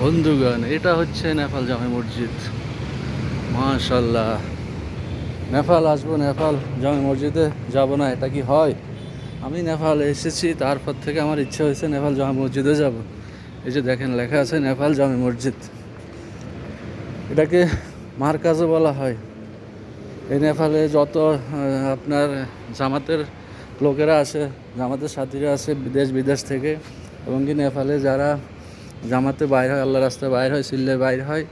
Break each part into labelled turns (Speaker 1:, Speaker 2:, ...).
Speaker 1: বন্ধুগণ, এটা হচ্ছে নেপাল জামে মসজিদ। মাশাল্লাহ নেপাল, আসব নেপাল জামে মসজিদে? যাব না, এটা কি হয়? আমি নেপাল এসেছি, তারপর থেকে আমার ইচ্ছা হয়েছে নেপাল জামে মসজিদে যাব। এই যে দেখেন, লেখা আছে নেপাল জামে মসজিদ। এটাকে মার্কাজও বলা হয়। এই নেপালে যত আপনার জামাতের লোকেরা আছে জামাতের সাথীরা আছে দেশ বিদেশ থেকে, এবং কি নেপালে যারা জামাতে বাইর হয় আল্লাহ রাস্তায় বাইর হয় সিল্লে বাইর হয়।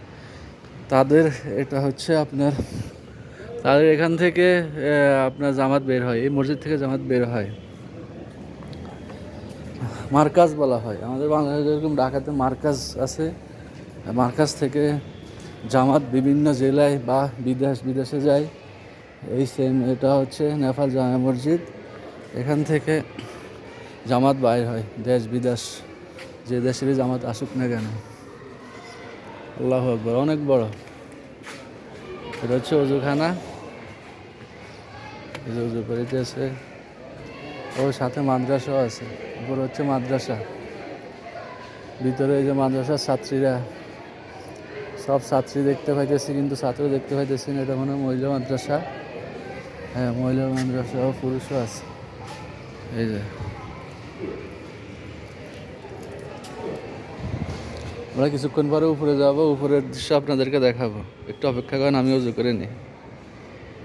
Speaker 1: তাদের এটা হচ্ছে আপনার, তাদের এখান থেকে আপনার জামাত বের হয়, এই মসজিদ থেকে জামাত বের হয়। মার্কাজ বলা হয়। আমাদের বাংলাদেশে যেরকম ঢাকাতে মার্কাজ আছে। মার্কাজ থেকে জামাত বিভিন্ন জেলায় বা বিদেশ, বিদেশে যায়। এই সেম এটা হচ্ছে নেপাল জামা মসজিদ। এখান থেকে জামাত বাইর হয়, দেশ, বিদেশ। যে দেশেরই জামাত আসুক না কেন। আল্লাহ আকবর, অনেক বড়। এটা হচ্ছে অজুখানা। এই অজু করিতেছে ও সাথে মাদ্রাসাও আছে। উপরে হচ্ছে মাদ্রাসা। ভিতরে এই যে মাদ্রাসার ছাত্রীরা। সব ছাত্রী দেখতে পাইতেছি, কিন্তু ছাত্র দেখতে পাইতেছি না। এটা মনে মহিলা মাদ্রাসা। হ্যাঁ মহিলা মাদ্রাসা ও পুরুষও আছে। এই যে। আমরা কিছুক্ষণ পরে উপরে যাব, উপরের দৃশ্য আপনাদেরকে দেখাবো। একটু অপেক্ষা করেন আমি অজু করে নিই।